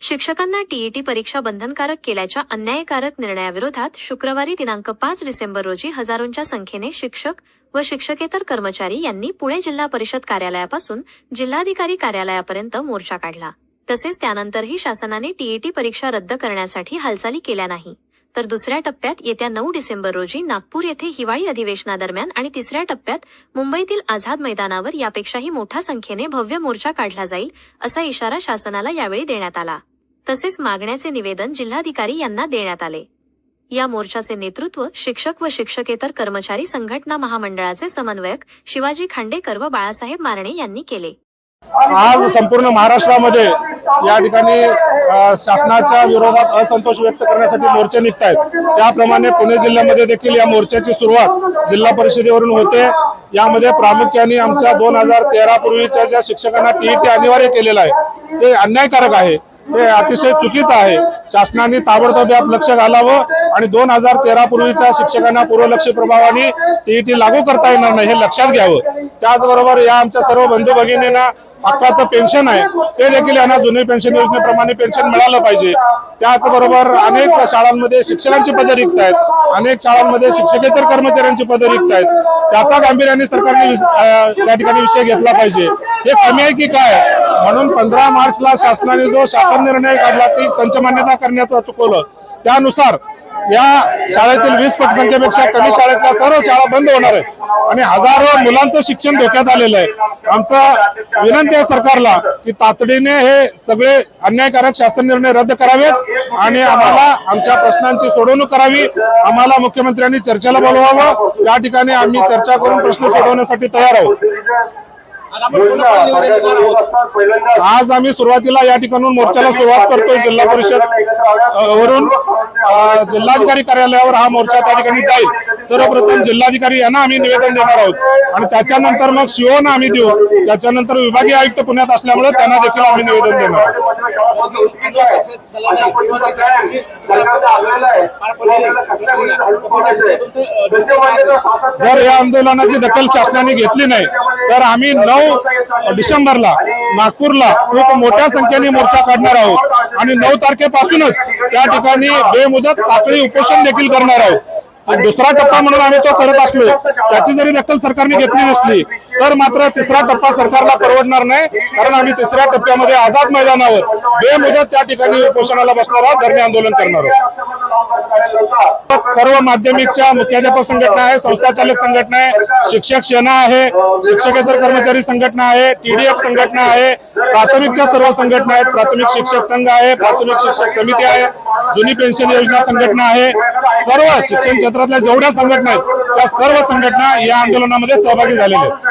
शिक्षकांना टीईटी परीक्षा बंधनकारक केल्याच्या अन्यायकारक निर्णयाविरोधात शुक्रवारी दिनांक पाच डिसेंबर रोजी हजारोंच्या संख्येने शिक्षक व शिक्षकेतर कर्मचारी यांनी पुणे जिल्हा परिषद कार्यालयापासून जिल्हाधिकारी कार्यालयापर्यंत मोर्चा काढला. तसेच त्यानंतरही शासनाने टीईटी परीक्षा रद्द करण्यासाठी हालचाली केल्या नाही. तर दुसऱ्या टप्प्यात येत्या नऊ डिसेंबर रोजी नागपूर येथे हिवाळी अधिवेशनादरम्यान आणि तिसऱ्या टप्प्यात मुंबईतील आझाद मैदानावर यापेक्षाही मोठ्या संख्येने भव्य मोर्चा काढला जाईल असा इशारा शासनाला यावेळी देण्यात आला. तसेच मागण्याचे निवेदन जिल्हाधिकारी यांना देण्यात आले. या मोर्चाचे नेतृत्व शिक्षक व शिक्षकेतर कर्मचारी संघटना महामंडळाचे समन्वयक शिवाजी खांडेकर व बाळासाहेब मारणे यांनी केले. आज संपूर्ण महाराष्ट्रामध्ये या ठिकाणी शासनाच्या विरोधात असंतोष व्यक्त करण्यासाठी मोर्चे निघत आहेत त्याप्रमाणे पुणे जिल्ह्यामध्ये देखील या मोर्चाची सुरुवात जिल्हा परिषदेवरून होते. यामध्ये प्रामुख्याने आमच्या दोन हजार तेरा पूर्वीच्या ज्या शिक्षकांना टीईटी अनिवार्य केलेलं आहे ते अन्यायकारक आहे. ते अतिशय चुकीचं आहे. शासनाने ताबडतोब यात लक्ष घालावं आणि दोन हजार तेरा पूर्वीच्या शिक्षकांना पूर्वलक्षी प्रभावाने टीईटी लागू करता येणार नाही हे लक्षात घ्यावं. त्याचबरोबर या आमच्या सर्व बंधू भगिनींना हक्काचं पेन्शन आहे. ते देखील यांना जुनी पेन्शन योजनेप्रमाणे पेन्शन मिळालं पाहिजे. त्याचबरोबर अनेक शाळांमध्ये शिक्षकांची पदं रिक्त आहेत. अनेक शाळांमध्ये शिक्षकेतर कर्मचाऱ्यांची पदं रिक्त आहेत. त्याचा गांभीर्याने सरकारने त्या ठिकाणी विषय घेतला पाहिजे. हे कमी आहे की काय? म्हणून पंधरा मार्चला शासनाने जो शासन निर्णय काढला ती संच मान्यता करण्याचं चुकवलं. त्यानुसार या शाळेतील वीस पटसंख्येपेक्षा कमी शाळेतल्या सर्व शाळा बंद होणार आहेत. आणि हजारो मुलांचं शिक्षण धोक्यात आलेलं आहे. आमचं विनंती आहे सरकारला की तातडीने हे सगळे अन्यायकारक शासन निर्णय रद्द करावेत आणि आम्हाला आमच्या प्रश्नांची सोडवणूक करावी. आम्हाला मुख्यमंत्र्यांनी चर्चेला बोलवावं. त्या ठिकाणी आम्ही चर्चा करून प्रश्न सोडवण्यासाठी तयार आहोत. आज आम्ही सुरुवातीला या ठिकाणून मोर्चाला सुरुवात करतोय जिल्हा परिषद. वरून जिल्हाधिकारी कार्यालयावर हा मोर्चा त्या ठिकाणी जाईल. सर्वप्रथम जिल्हाधिकारी यांना आम्ही निवेदन देणार आहोत. आणि त्याच्यानंतर मग शिओना आम्ही देऊ. त्याच्यानंतर विभागीय आयुक्त पुण्यात असल्यामुळे त्यांना देखील आम्ही निवेदन देणार आहोत. जर या आंदोलनाची दखल शासनाने घेतली नाही तर आम्ही नऊ डिसेंबरला नागपूरला खूप मोठ्या संख्येने मोर्चा काढणार आहोत. आणि नऊ तारखेपासूनच त्या ठिकाणी बेमुदत साखळी उपोषण देखील करणार आहोत. दुसरा टप्पा म्हणून आम्ही तो करत असलो त्याची जरी दखल सरकारने घेतली नसली तर मात्र तिसरा टप्पा सरकारला परवडणार नाही कारण आम्ही तिसऱ्या टप्प्यामध्ये आझाद मैदानावर बेमुदत त्या ठिकाणी उपोषणाला बसणार आहोत धरणे आंदोलन करणार आहोत. सर्व माध्यमिकच्या मुख्याध्यापक संघटना आहे संस्थाचालक संघटना आहे शिक्षक सेना आहे शिक्षकेतर कर्मचारी संघटना आहे टीडीएफ संघटना आहे प्राथमिकच्या सर्व संघटना आहेत प्राथमिक शिक्षक संघ आहे प्राथमिक शिक्षक समिती आहे जुनी पेन्शन योजना संघटना आहे सर्व शिक्षण क्षेत्रातल्या जेवढ्या संघटना आहेत त्या सर्व संघटना या आंदोलनामध्ये सहभागी झालेल्या आहेत.